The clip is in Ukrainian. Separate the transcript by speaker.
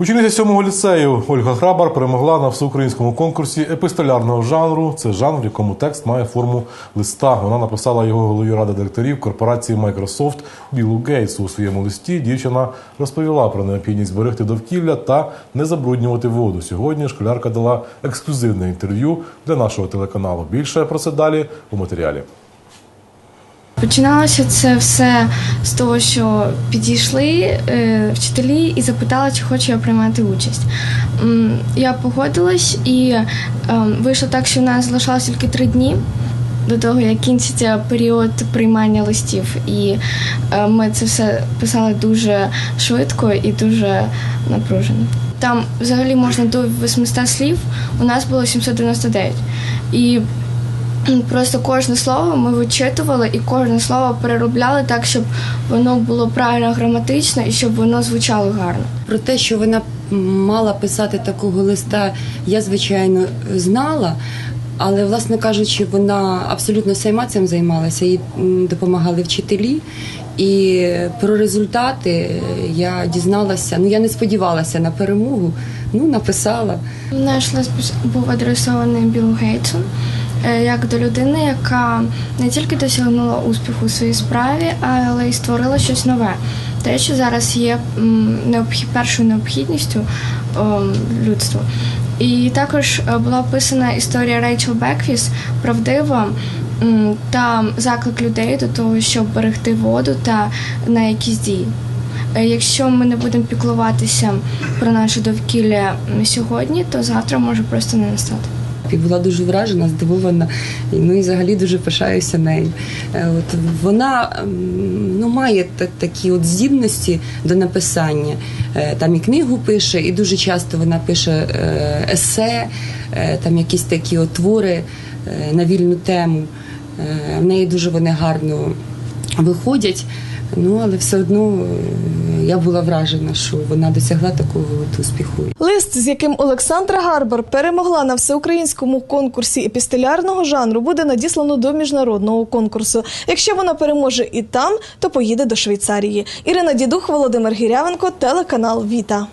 Speaker 1: Учениця 7-го ліцею Ольга Храбар перемогла на всеукраїнському конкурсі епістолярного жанру. Це жанр, в якому текст має форму листа. Вона написала його голові ради директорів корпорації Microsoft Білу Гейтсу. У своєму листі дівчина розповіла про необхідність зберегти довкілля та не забруднювати воду. Сьогодні школярка дала ексклюзивне інтерв'ю для нашого телеканалу. Більше про це далі у матеріалі.
Speaker 2: Починалося це все з того, що підійшли е, вчителі і запитали, чи хочу я приймати участь. Я погодилась і е, вийшло так, що в нас залишалось тільки три дні до того, як кінчиться період приймання листів. І е, ми це все писали дуже швидко і дуже напружено. Там взагалі можна до 800 слів, у нас було 799. І Просто кожне слово ми вичитували і кожне слово переробляли так, щоб воно було правильно граматично і щоб воно звучало гарно.
Speaker 3: Про те, що вона мала писати такого листа, я звичайно знала. Але, власне кажучи, вона абсолютно сама цим займалася, їй допомагали вчителі. І про результати я дізналася. Ну я не сподівалася на перемогу. Ну написала.
Speaker 2: Наш лист був адресований Білу Гейтсу як до людини, яка не тільки досягнула успіху у своїй справі, але й створила щось нове. Те, що зараз є м, необхі- першою необхідністю людству. І також е, була описана історія Рейчел Беквіс, правдива та заклик людей до того, щоб берегти воду та на якісь дії. Е, Якщо ми не будемо піклуватися про наше довкілля сьогодні, то завтра може просто не настати.
Speaker 3: І була дуже вражена, здивована. Ну і взагалі дуже пишаюся нею. Е, От вона ну, має такі от здібності до написання. Е, Там і книгу пише, і дуже часто вона пише е, есе, там якісь такі от твори на вільну тему. В неї дуже вони гарно виходять. Ну, але все одно я була вражена, що вона досягла такого от успіху.
Speaker 4: Лист, з яким Олександра Гарбар перемогла на всеукраїнському конкурсі епістелярного жанру, буде надіслано до міжнародного конкурсу. Якщо вона переможе і там, то поїде до Швейцарії. Ірина Дідух, Володимир Гірявенко, телеканал Віта.